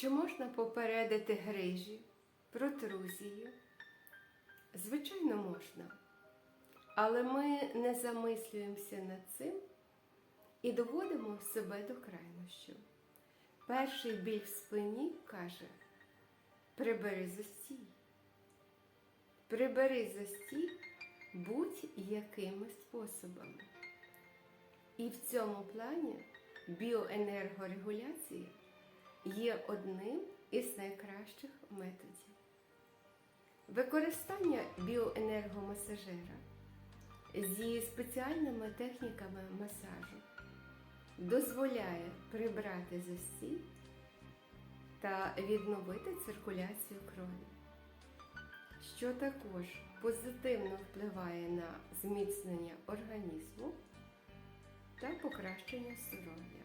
Чи можна попередити грижі, протрузії? Звичайно, можна. Але ми не замислюємося над цим і доводимо себе до крайнощів. Перший біль в спині каже: прибери застій. Прибери застій будь-якими способами. І в цьому плані біоенергорегуляція є одним із найкращих методів. Використання біоенергомасажера зі спеціальними техніками масажу дозволяє прибрати застій та відновити циркуляцію крові, що також позитивно впливає на зміцнення організму та покращення здоров'я.